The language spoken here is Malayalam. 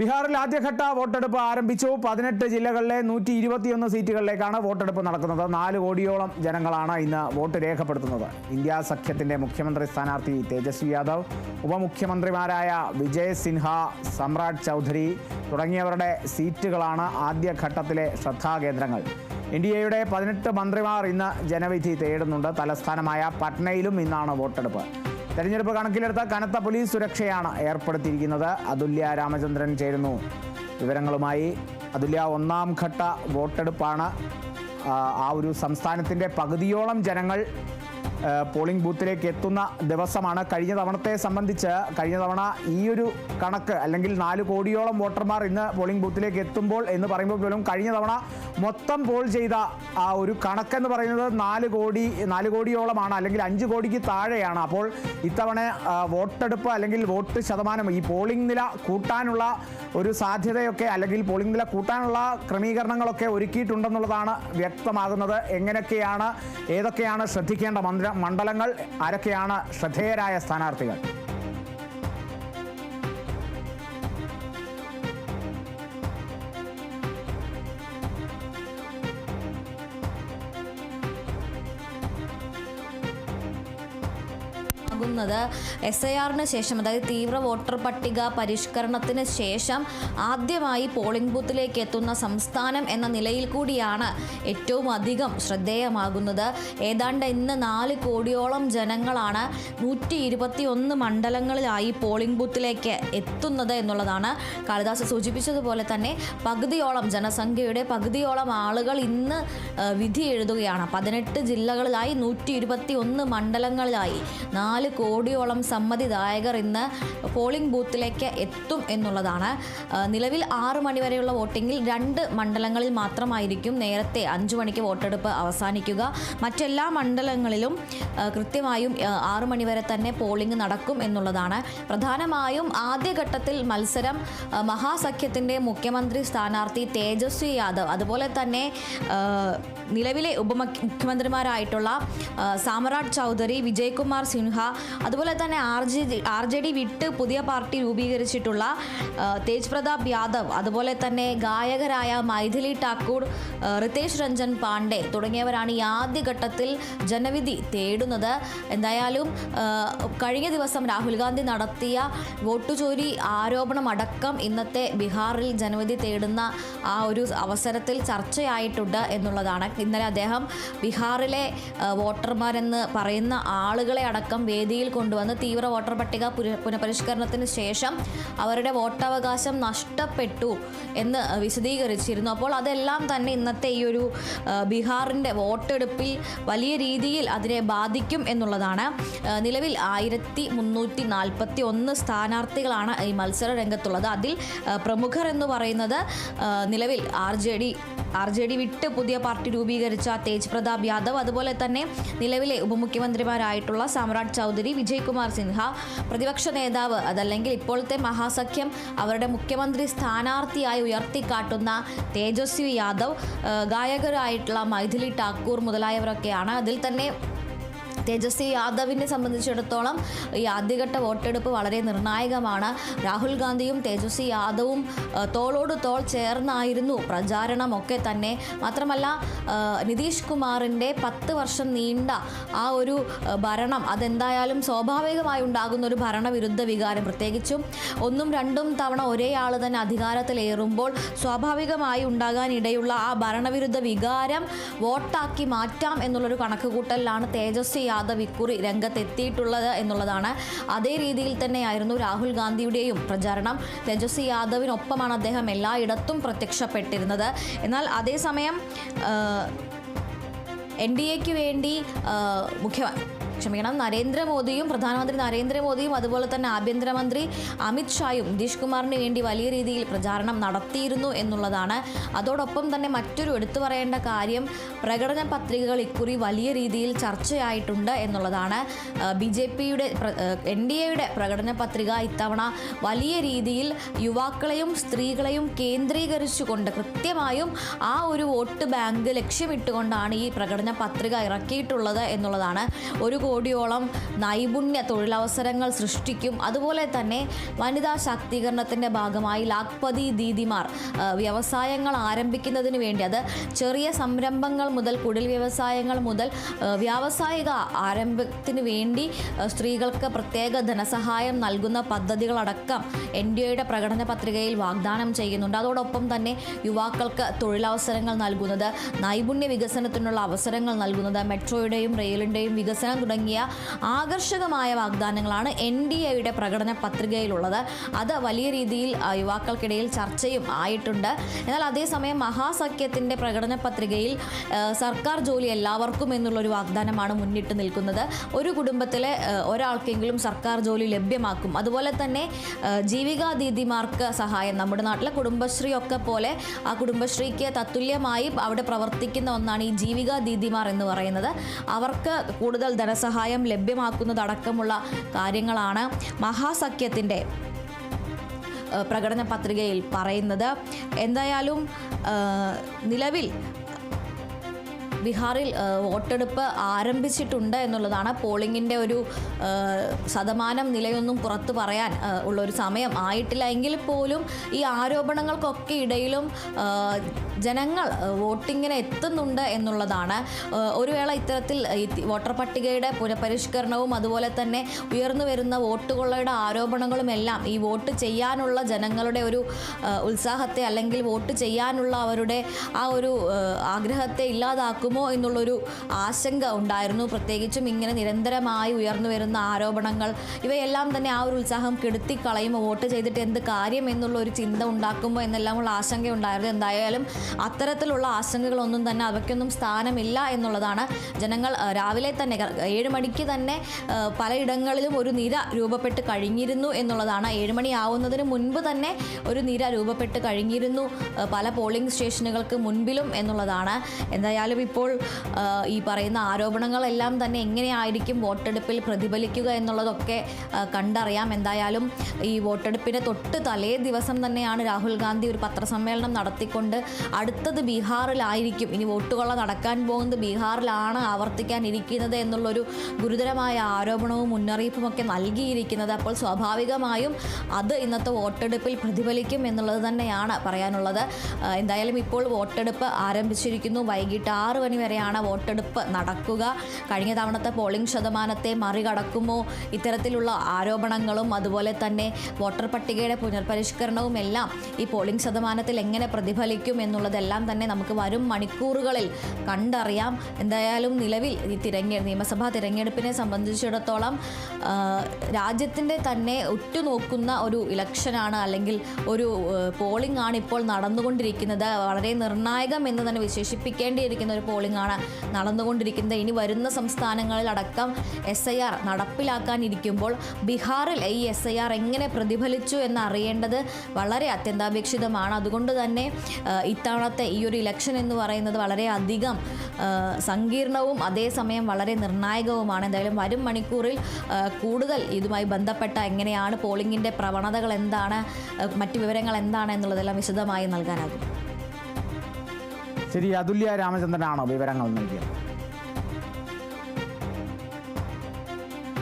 ബീഹാറിൽ ആദ്യഘട്ട വോട്ടെടുപ്പ് ആരംഭിച്ചു. പതിനെട്ട് ജില്ലകളിലെ നൂറ്റി ഇരുപത്തിയൊന്ന് സീറ്റുകളിലേക്കാണ് വോട്ടെടുപ്പ് നടക്കുന്നത്. നാല് കോടിയോളം ജനങ്ങളാണ് ഇന്ന് വോട്ട് രേഖപ്പെടുത്തുന്നത്. ഇന്ത്യ സഖ്യത്തിന്റെ മുഖ്യമന്ത്രി സ്ഥാനാർത്ഥി തേജസ്വി യാദവ് ഉപമുഖ്യമന്ത്രിമാരായ വിജയ് സിൻഹ സമ്രാട് ചൗധരി തുടങ്ങിയവരുടെ സീറ്റുകളാണ് ആദ്യഘട്ടത്തിലെ ശ്രദ്ധാകേന്ദ്രങ്ങൾ. എൻ ഡി എയുടെ പതിനെട്ട് മന്ത്രിമാർ ഇന്ന് ജനവിധി തേടുന്നുണ്ട്. തലസ്ഥാനമായ പട്നയിലും ഇന്നാണ് വോട്ടെടുപ്പ്. തെരഞ്ഞെടുപ്പ് കണക്കിലെടുത്ത കനത്ത പോലീസ് സുരക്ഷയാണ് ഏർപ്പെടുത്തിയിരിക്കുന്നത്. അതുല്യ രാമചന്ദ്രൻ ചേരുന്നു. വിവരങ്ങളുമായി അതുല്യ ഒന്നാം ഘട്ട വോട്ടെടുപ്പാണ്. ആ, ഒരു സംസ്ഥാനത്തിന്റെ പകുതിയോളം ജനങ്ങൾ പോളിംഗ് ബൂത്തിലേക്ക് എത്തുന്ന ദിവസമാണ്. കഴിഞ്ഞ തവണത്തെ സംബന്ധിച്ച് കഴിഞ്ഞ തവണ ഈ ഒരു കണക്ക് അല്ലെങ്കിൽ നാല് കോടിയോളം വോട്ടർമാർ ഇന്ന് പോളിംഗ് ബൂത്തിലേക്ക് എത്തുമ്പോൾ എന്ന് പറയുമ്പോൾ പോലും കഴിഞ്ഞ തവണ മൊത്തം പോൾ ചെയ്ത ആ ഒരു കണക്കെന്ന് പറയുന്നത് നാല് കോടി നാല് കോടിയോളമാണ് അല്ലെങ്കിൽ അഞ്ച് കോടിക്ക് താഴെയാണ്. അപ്പോൾ ഇത്തവണ വോട്ടെടുപ്പ് അല്ലെങ്കിൽ വോട്ട് ശതമാനം ഈ പോളിംഗ് നില കൂട്ടാനുള്ള ഒരു സാധ്യതയൊക്കെ അല്ലെങ്കിൽ പോളിംഗ് നില കൂട്ടാനുള്ള ക്രമീകരണങ്ങളൊക്കെ ഒരുക്കിയിട്ടുണ്ടെന്നുള്ളതാണ് വ്യക്തമാകുന്നത്. എങ്ങനെയൊക്കെയാണ് ഏതൊക്കെയാണ് ശ്രദ്ധിക്കേണ്ട മണ്ഡലങ്ങൾ ആരൊക്കെയാണ് ശ്രദ്ധേയരായ സ്ഥാനാർത്ഥികൾ? ആകുന്നത് എസ് ഐ ആറിന് ശേഷം അതായത് തീവ്ര വോട്ടർ പട്ടിക പരിഷ്കരണത്തിന് ശേഷം ആദ്യമായി പോളിംഗ് ബൂത്തിലേക്ക് എത്തുന്ന സംസ്ഥാനം എന്ന നിലയിൽ കൂടിയാണ് ഏറ്റവും അധികം ശ്രദ്ധേയമാകുന്നത്. ഏതാണ്ട് ഇന്ന് നാല് കോടിയോളം ജനങ്ങളാണ് നൂറ്റി ഇരുപത്തി ഒന്ന് മണ്ഡലങ്ങളിലായി പോളിംഗ് ബൂത്തിലേക്ക് എത്തുന്നത് എന്നുള്ളതാണ് കാളിദാസ് സൂചിപ്പിച്ചതുപോലെ തന്നെ. പകുതിയോളം ജനസംഖ്യയുടെ പകുതിയോളം ആളുകൾ ഇന്ന് വിധി എഴുതുകയാണ്. പതിനെട്ട് ജില്ലകളിലായി നൂറ്റി ഇരുപത്തി ഒന്ന് മണ്ഡലങ്ങളിലായി നാല് കോടിയോളം സമ്മതിദായകർ ഇന്ന് പോളിംഗ് ബൂത്തിലേക്ക് എത്തും എന്നുള്ളതാണ്. നിലവിൽ ആറ് മണിവരെയുള്ള വോട്ടിങ്ങിൽ രണ്ട് മണ്ഡലങ്ങളിൽ മാത്രമായിരിക്കും നേരത്തെ അഞ്ചു മണിക്ക് വോട്ടെടുപ്പ് അവസാനിക്കുക. മറ്റെല്ലാ മണ്ഡലങ്ങളിലും കൃത്യമായും ആറ് മണിവരെ തന്നെ പോളിംഗ് നടക്കും എന്നുള്ളതാണ്. പ്രധാനമായും ആദ്യഘട്ടത്തിൽ മത്സരം മഹാസഖ്യത്തിന്റെ മുഖ്യമന്ത്രി സ്ഥാനാർത്ഥി തേജസ്വി യാദവ് അതുപോലെ തന്നെ നിലവിലെ ഉപമുഖ്യമന്ത്രിമാരായിട്ടുള്ള ആ, ചൗധരി വിജയ്കുമാർ സിൻഹ അതുപോലെ തന്നെ R J R J D വിട്ട് പുതിയ പാർട്ടി രൂപീകരിച്ചിട്ടുള്ള തേജ് പ്രതാപ് യാദവ് അതുപോലെ തന്നെ ഗായകരായ മൈഥിലി ടാക്കൂർ റിതേഷ് രഞ്ജൻ പാണ്ഡെ തുടങ്ങിയവരാണ് ഈ ആദ്യഘട്ടത്തിൽ ജനവിധി തേടുന്നത്. എന്തായാലും കഴിഞ്ഞ ദിവസം രാഹുൽ ഗാന്ധി നടത്തിയ വോട്ടുചോരി ആരോപണം അടക്കം ഇന്നത്തെ ബീഹാറിൽ ജനവിധി തേടുന്ന ആ ഒരു അവസരത്തിൽ ചർച്ചയായിട്ടുണ്ട് എന്നുള്ളതാണ്. ഇന്നലെ അദ്ദേഹം ബീഹാറിലെ വോട്ടർമാരെന്ന് പറയുന്ന ആളുകളെ അടക്കം വേദിയിൽ കൊണ്ടുവന്ന് തീവ്ര വോട്ടർ പട്ടിക പുന- പുനഃപരിഷ്കരണത്തിന് ശേഷം അവരുടെ വോട്ടവകാശം നഷ്ടപ്പെട്ടു എന്ന് വിശദീകരിച്ചിരുന്നു. അപ്പോൾ അതെല്ലാം തന്നെ ഇന്നത്തെ ഈ ഒരു ബീഹാറിന്റെ വോട്ടെടുപ്പിൽ വലിയ രീതിയിൽ അതിനെ ബാധിക്കും എന്നുള്ളതാണ്. നിലവിൽ ആയിരത്തി മുന്നൂറ്റി നാൽപ്പത്തി ഒന്ന് സ്ഥാനാർത്ഥികളാണ് ഈ മത്സര രംഗത്തുള്ളത്. അതിൽ പ്രമുഖർ എന്ന് പറയുന്നത് നിലവിൽ R J D R J D വിട്ട് പുതിയ പാർട്ടി രൂപീകരിച്ച തേജ് പ്രതാപ് യാദവ്. അതുപോലെ തന്നെ നിലവിലെ ഉപമുഖ്യമന്ത്രിമാരായിട്ടുള്ള സാമ്രാട്ട് ചൗധരി വിജയ്കുമാർ സിൻഹ. പ്രതിപക്ഷ നേതാവ് അതല്ലെങ്കിൽ ഇപ്പോഴത്തെ മഹാസഖ്യം അവരുടെ മുഖ്യമന്ത്രി സ്ഥാനാർത്ഥിയായി ഉയർത്തിക്കാട്ടുന്ന തേജസ്വി യാദവ് ഗായകരായിട്ടുള്ള മൈഥിലി ഠാക്കൂർ മുതലായവരൊക്കെയാണ്. അതിൽ തന്നെ തേജസ്വി യാദവിനെ സംബന്ധിച്ചിടത്തോളം ഈ ആദ്യഘട്ട വോട്ടെടുപ്പ് വളരെ നിർണായകമാണ്. രാഹുൽ ഗാന്ധിയും തേജസ്വി യാദവും തോളോട് തോൾ ചേർന്നായിരുന്നു പ്രചാരണമൊക്കെ തന്നെ. മാത്രമല്ല നിതീഷ് കുമാറിന്റെ പത്ത് വർഷം നീണ്ട ആ ഒരു ഭരണം അതെന്തായാലും സ്വാഭാവികമായി ഉണ്ടാകുന്ന ഒരു ഭരണവിരുദ്ധ വികാരം പ്രത്യേകിച്ചും ഒന്നും രണ്ടും തവണ ഒരേ ആൾ തന്നെ അധികാരത്തിലേറുമ്പോൾ സ്വാഭാവികമായി ഉണ്ടാകാനിടയുള്ള ആ ഭരണവിരുദ്ധ വികാരം വോട്ടാക്കി മാറ്റാം എന്നുള്ളൊരു കണക്കുകൂട്ടലിലാണ് തേജസ്വി യാദവ് ഇക്കുറി രംഗത്തെത്തിയിട്ടുള്ളത് എന്നുള്ളതാണ്. അതേ രീതിയിൽ തന്നെയായിരുന്നു രാഹുൽ ഗാന്ധിയുടെയും പ്രചാരണം. തേജസ്വി യാദവിനൊപ്പമാണ് അദ്ദേഹം എല്ലായിടത്തും പ്രത്യക്ഷപ്പെട്ടിരുന്നത്. എന്നാൽ അതേസമയം എൻ ഡി എക്ക് വേണ്ടി മുഖ്യ ക്ഷമിക്കണം. നരേന്ദ്രമോദിയും പ്രധാനമന്ത്രി നരേന്ദ്രമോദിയും അതുപോലെ തന്നെ ആഭ്യന്തരമന്ത്രി അമിത് ഷായും നിതീഷ് കുമാറിന് വേണ്ടി വലിയ രീതിയിൽ പ്രചാരണം നടത്തിയിരുന്നു എന്നുള്ളതാണ്. അതോടൊപ്പം തന്നെ മറ്റൊരു എടുത്തു പറയേണ്ട കാര്യം പ്രകടന പത്രികകൾ ഇക്കുറി വലിയ രീതിയിൽ ചർച്ചയായിട്ടുണ്ട് എന്നുള്ളതാണ്. ബി ജെ പിയുടെ എൻ ഡി എയുടെ പ്രകടന പത്രിക ഇത്തവണ വലിയ രീതിയിൽ യുവാക്കളെയും സ്ത്രീകളെയും കേന്ദ്രീകരിച്ചുകൊണ്ട് കൃത്യമായും ആ ഒരു വോട്ട് ബാങ്ക് ലക്ഷ്യമിട്ടുകൊണ്ടാണ് ഈ പ്രകടന പത്രിക ഇറക്കിയിട്ടുള്ളത് എന്നുള്ളതാണ്. ഒരു കോടിയോളം നൈപുണ്യ തൊഴിലവസരങ്ങൾ സൃഷ്ടിക്കും. അതുപോലെ തന്നെ വനിതാ ശാക്തീകരണത്തിന്റെ ഭാഗമായി ലാഖ്പതി ദീദിമാർ വ്യവസായങ്ങൾ ആരംഭിക്കുന്നതിന് വേണ്ടി അത് ചെറിയ സംരംഭങ്ങൾ മുതൽ കുടിൽ വ്യവസായങ്ങൾ മുതൽ വ്യാവസായിക ആരംഭത്തിന് വേണ്ടി സ്ത്രീകൾക്ക് പ്രത്യേക ധനസഹായം നൽകുന്ന പദ്ധതികളടക്കം എൻ ഡി എയുടെ പ്രകടന പത്രികയിൽ വാഗ്ദാനം ചെയ്യുന്നുണ്ട്. അതോടൊപ്പം തന്നെ യുവാക്കൾക്ക് തൊഴിലവസരങ്ങൾ നൽകുന്നത് നൈപുണ്യ വികസനത്തിനുള്ള അവസരങ്ങൾ നൽകുന്നത് മെട്രോയുടെയും റെയിലിന്റെയും വികസനം തുടങ്ങിയ ആകർഷകമായ വാഗ്ദാനങ്ങളാണ് എൻ ഡി എയുടെ പ്രകടന പത്രികയിലുള്ളത്. അത് വലിയ രീതിയിൽ യുവാക്കൾക്കിടയിൽ ചർച്ചയും ആയിട്ടുണ്ട്. എന്നാൽ അതേസമയം മഹാസഖ്യത്തിന്റെ പ്രകടന പത്രികയിൽ സർക്കാർ ജോലി എല്ലാവർക്കും എന്നുള്ളൊരു വാഗ്ദാനമാണ് മുന്നിട്ട് നിൽക്കുന്നത്. ഒരു കുടുംബത്തിലെ ഒരാൾക്കെങ്കിലും സർക്കാർ ജോലി ലഭ്യമാക്കും. അതുപോലെ തന്നെ ജീവികാ ദീദിമാർക്ക് സഹായം. നമ്മുടെ നാട്ടിലെ കുടുംബശ്രീ ഒക്കെ പോലെ ആ കുടുംബശ്രീക്ക് തത്തുല്യമായി അവിടെ പ്രവർത്തിക്കുന്ന ഒന്നാണ് ഈ ജീവികാ ദീദിമാർ എന്ന് പറയുന്നത്. അവർക്ക് കൂടുതൽ ധനസഹായം ലഭ്യമാക്കുന്നതടക്കമുള്ള കാര്യങ്ങളാണ് മഹാസഖ്യത്തിന്റെ പ്രകടന പത്രികയിൽ പറയുന്നത്. എന്തായാലും നിലവിൽ ബീഹാറിൽ വോട്ടെടുപ്പ് ആരംഭിച്ചിട്ടുണ്ട് എന്നുള്ളതാണ് പോളിംഗിന്റെ ഒരു ശതമാനം നിലയൊന്നും പുറത്തു പറയാൻ ഉള്ള ഉള്ളൊരു സമയം. ആയിട്ടില്ല എങ്കിൽ പോലും ഈ ആരോപണങ്ങൾക്കൊക്കെ ഇടയിലും ജനങ്ങൾ വോട്ടിങ്ങിന് എത്തുന്നുണ്ട് എന്നുള്ളതാണ്. ഒരു വേള ഇത്തരത്തിൽ വോട്ടർ പട്ടികയുടെ പുനഃപരിഷ്കരണവും അതുപോലെ തന്നെ ഉയർന്നു വരുന്ന വോട്ടുകളുടെ ആരോപണങ്ങളും എല്ലാം ഈ വോട്ട് ചെയ്യാനുള്ള ജനങ്ങളുടെ ഒരു ഉത്സാഹത്തെ അല്ലെങ്കിൽ വോട്ട് ചെയ്യാനുള്ള അവരുടെ ആ ഒരു ആഗ്രഹത്തെ ആഗ്രഹത്തെ ഇല്ലാതാക്കുമോ എന്നുള്ളൊരു ആശങ്ക ഉണ്ടായിരുന്നു. പ്രത്യേകിച്ചും ഇങ്ങനെ നിരന്തരമായി ഉയർന്നു വരുന്ന ആരോപണങ്ങൾ ഇവയെല്ലാം തന്നെ ആ ഒരു ഉത്സാഹം കെടുത്തിക്കളയുമോ വോട്ട് ചെയ്തിട്ട് എന്ത് കാര്യം എന്നുള്ള ഒരു ചിന്ത ഉണ്ടാക്കുമോ എന്നെല്ലാം ഉള്ള ആശങ്ക ഉണ്ടായിരുന്നു. എന്തായാലും അത്തരത്തിലുള്ള ആശങ്കകളൊന്നും തന്നെ അവയ്ക്കൊന്നും സ്ഥാനമില്ല എന്നുള്ളതാണ്. ജനങ്ങൾ രാവിലെ തന്നെ ഏഴ് മണിക്ക് തന്നെ പലയിടങ്ങളിലും ഒരു നിര രൂപപ്പെട്ട് കഴിഞ്ഞിരുന്നു എന്നുള്ളതാണ്. ഏഴ് മണി ആവുന്നതിന് മുൻപ് തന്നെ ഒരു നിര രൂപപ്പെട്ട് കഴിഞ്ഞിരുന്നു. പല പോളിംഗ് സ്റ്റേഷനുകൾക്ക് മുൻപിലും എന്നുള്ളതാണ്. എന്തായാലും ഇപ്പോൾ ഈ പറയുന്ന ആരോപണങ്ങളെല്ലാം തന്നെ എങ്ങനെയായിരിക്കും വോട്ടെടുപ്പിൽ പ്രതിഫലിക്കുക എന്നുള്ളതൊക്കെ കണ്ടറിയാം. എന്തായാലും ഈ വോട്ടെടുപ്പിന് തൊട്ട് തലേ ദിവസം തന്നെയാണ് രാഹുൽ ഗാന്ധി ഒരു പത്രസമ്മേളനം നടത്തിക്കൊണ്ട് അടുത്തത് ബീഹാറിലായിരിക്കും. ഇനി വോട്ടുകൊള്ള നടക്കാൻ പോകുന്നത് ബീഹാറിലാണ് ആവർത്തിക്കാനിരിക്കുന്നത് എന്നുള്ളൊരു ഗുരുതരമായ ആരോപണവും മുന്നറിയിപ്പും ഒക്കെ നൽകിയിരിക്കുന്നത്. അപ്പോൾ സ്വാഭാവികമായും അത് ഇന്നത്തെ വോട്ടെടുപ്പിൽ പ്രതിഫലിക്കും എന്നുള്ളത് തന്നെയാണ് പറയാനുള്ളത്. എന്തായാലും ഇപ്പോൾ വോട്ടെടുപ്പ് ആരംഭിച്ചിരിക്കുന്നു. വൈകിട്ട് ആറ് മണി വരെയാണ് വോട്ടെടുപ്പ് നടക്കുക. കഴിഞ്ഞ തവണത്തെ പോളിംഗ് ശതമാനത്തെ മറികടക്കുമോ? ഇത്തരത്തിലുള്ള ആരോപണങ്ങളും അതുപോലെ തന്നെ വോട്ടർ പട്ടികയുടെ പുനർപരിഷ്കരണവും എല്ലാം ഈ പോളിംഗ് ശതമാനത്തിൽ എങ്ങനെ പ്രതിഫലിക്കും എന്നുള്ളതെല്ലാം തന്നെ നമുക്ക് വരും മണിക്കൂറുകളിൽ കണ്ടറിയാം. എന്തായാലും നിലവിൽ ഈ തിരഞ്ഞെ നിയമസഭാ തിരഞ്ഞെടുപ്പിനെ സംബന്ധിച്ചിടത്തോളം രാജ്യത്തിന്റെ തന്നെ ഉറ്റുനോക്കുന്ന ഒരു ഇലക്ഷനാണ് അല്ലെങ്കിൽ ഒരു പോളിംഗ് ആണ് ഇപ്പോൾ നടന്നുകൊണ്ടിരിക്കുന്നത്. വളരെ നിർണായകം എന്ന് തന്നെ വിശേഷിപ്പിക്കേണ്ടിയിരിക്കുന്ന ഒരു പോളിംഗ് ആണ് നടന്നുകൊണ്ടിരിക്കുന്നത്. ഇനി വരുന്ന സംസ്ഥാനങ്ങളിൽ അടക്കം എസ് ഐ ആർ നടപ്പിലാക്കാനിരിക്കുമ്പോൾ ബീഹാറിൽ ഈ എസ് ഐ ആർ എങ്ങനെ പ്രതിഫലിച്ചു എന്ന് അറിയേണ്ടത് വളരെ അത്യന്താപേക്ഷിതമാണ്. അതുകൊണ്ട് തന്നെ ഇത്തവണത്തെ ഈ ഒരു ഇലക്ഷൻ എന്ന് പറയുന്നത് വളരെ അധികം സങ്കീർണവും അതേസമയം വളരെ നിർണായകവുമാണ്. എന്തായാലും വരും മണിക്കൂറിൽ കൂടുതൽ ഇതുമായി ബന്ധപ്പെട്ട എങ്ങനെയാണ് പോളിംഗിന്റെ പ്രവണതകൾ എന്താണ് മറ്റു വിവരങ്ങൾ എന്താണ് എന്നുള്ളതെല്ലാം വിശദമായി നൽകാനാകും. ശരി അതുല്യ രാമചന്ദ്രനാണ് വിവരങ്ങൾ നൽകിയത്?